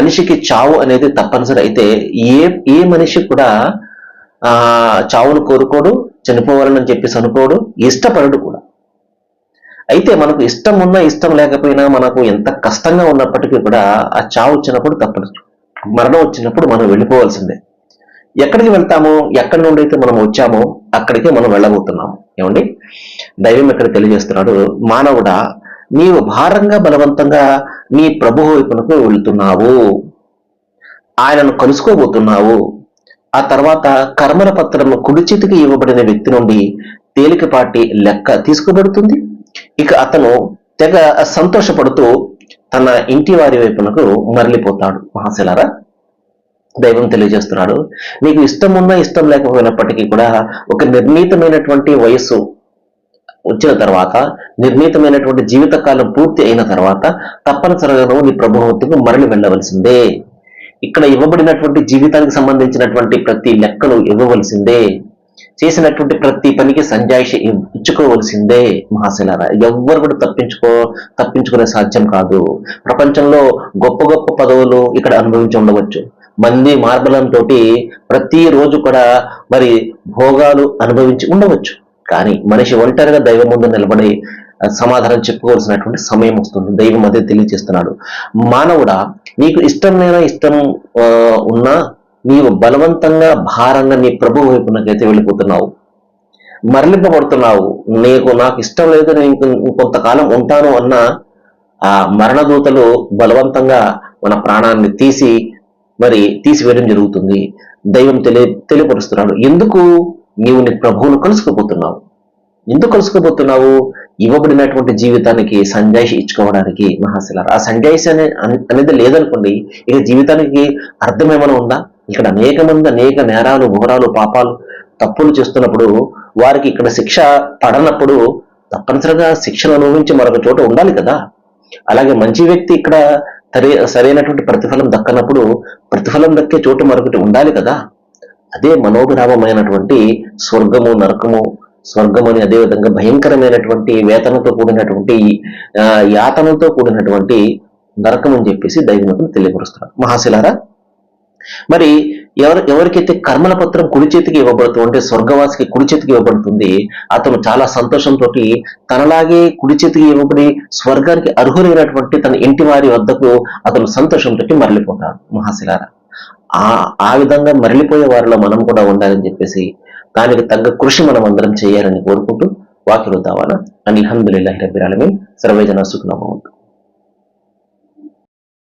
మనిషికి చావు అనేది తప్పనిసరి. అయితే ఏ ఏ మనిషి కూడా ఆ చావును కోరుకోడు చనిపోవాలని చెప్పేసి అనుకోడు ఇష్టపడడు కూడా. అయితే మనకు ఇష్టం ఉన్నా ఇష్టం లేకపోయినా మనకు ఎంత కష్టంగా ఉన్నప్పటికీ కూడా ఆ చావు వచ్చినప్పుడు తప్పదు. మరణం వచ్చినప్పుడు మనం వెళ్ళిపోవాల్సిందే. ఎక్కడికి వెళ్తాము? ఎక్కడి నుండి అయితే మనం వచ్చామో అక్కడికే మనం వెళ్ళబోతున్నాము. ఏమండి? దైవం ఇక్కడ తెలియజేస్తున్నాడు మానవుడా నీవు భారంగా బలవంతంగా నీ ప్రభు వైపునకు వెళ్తున్నావు. ఆయనను కలుసుకోబోతున్నావు. ఆ తర్వాత కర్మల పత్రము కుడి చేతికి ఇవ్వబడిన వ్యక్తి నుండి తేలికపాటి లెక్క తీసుకోబడుతుంది. ఇక అతను తెగ సంతోషపడుతూ తన ఇంటి వారి వైపునకు మరలిపోతాడు. మహాశిలారా దైవం తెలియజేస్తున్నాడు. నీకు ఇష్టం ఉన్నా ఇష్టం లేకపోయినప్పటికీ కూడా ఒక నిర్ణీతమైనటువంటి వయస్సు వచ్చిన తర్వాత నిర్ణీతమైనటువంటి జీవితకాలం పూర్తి అయిన తర్వాత తప్పనిసరిగా నువ్వు నీ ప్రభుత్వకు మరలి వెళ్ళవలసిందే. ఇక్కడ ఇవ్వబడినటువంటి జీవితానికి సంబంధించినటువంటి ప్రతి లెక్కను ఇవ్వవలసిందే. చేసినటువంటి ప్రతి పనికి సంజాయిషి ఇచ్చుకోవలసిందే. మహాశిలారా ఎవ్వరు కూడా తప్పించుకో తప్పించుకునే సాధ్యం కాదు. ప్రపంచంలో గొప్ప గొప్ప పదవులు ఇక్కడ అనుభవించి ఉండవచ్చు. మంది మార్బలంతో ప్రతి రోజు కూడా మరి భోగాలు అనుభవించి ఉండవచ్చు. కానీ మనిషి ఒంటరిగా దైవం ముందు నిలబడి సమాధానం చెప్పుకోవాల్సినటువంటి సమయం వస్తుంది. దైవం అదే తెలియజేస్తున్నాడు. మానవుడా నీకు ఇష్టం లేనా ఇష్టం ఉన్నా నీవు బలవంతంగా భారంగా నీ ప్రభు వైపునకైతే వెళ్ళిపోతున్నావు. మరలింపబడుతున్నావు. నీకు నాకు ఇష్టం లేదు నేను కొంతకాలం ఇంకొంతకాలం ఉంటాను అన్న ఆ మరణదూతలు బలవంతంగా మన ప్రాణాన్ని తీసి మరి తీసివేయడం జరుగుతుంది. దైవం తెలియ తెలియపరుస్తున్నాడు. ఎందుకు? నీవు నీ ప్రభువును కలుసుకుపోతున్నావు ఎందుకు కలుసుకుపోతున్నావు ఇవ్వబడినటువంటి జీవితానికి సంజాయిషి ఇచ్చుకోవడానికి మహాశిలారు. ఆ సంజాయిషి అనే అనేది లేదనుకోండి ఇక జీవితానికి అర్థం ఏమైనా ఉందా? ఇక్కడ అనేక మంది అనేక నేరాలు ఘోరాలు పాపాలు తప్పులు చేస్తున్నప్పుడు వారికి ఇక్కడ శిక్ష పడనప్పుడు తప్పనిసరిగా శిక్షను అనుభవించి మరొక చోట ఉండాలి కదా. అలాగే మంచి వ్యక్తి ఇక్కడ సరే సరైనటువంటి ప్రతిఫలం దక్కనప్పుడు ప్రతిఫలం దక్కే చోటు మరొకటి ఉండాలి కదా. అదే మనోభిరామమైనటువంటి స్వర్గము నరకము స్వర్గమని అదే విధంగా భయంకరమైనటువంటి వేతనంతో కూడినటువంటి యాతనతో కూడినటువంటి నరకం అని చెప్పేసి దైవములకు తెలియపరుస్తున్నారు. మహాశిలారా మరి ఎవరు ఎవరికైతే కర్మల పత్రం కుడి చేతికి ఇవ్వబడుతుంది అంటే స్వర్గవాసికి కుడి చేతికి ఇవ్వబడుతుంది అతను చాలా సంతోషంతో తనలాగే కుడి చేతికి ఇవ్వబడి స్వర్గానికి అర్హులైనటువంటి తన ఇంటి వారి వద్దకు అతను సంతోషంతో మరలిపోతాడు. మహాశిలారా ఆ ఆ విధంగా మరలిపోయే వారిలో మనం కూడా ఉండాలని చెప్పేసి దానికి తగ్గ కృషి మనం అందరం చేయాలని కోరుకుంటూ వాకిలు దావాన అల్హమ్దుల్లాహి రబ్బిల్ ఆలమీన్. సర్వేజన సుఖనమవంతు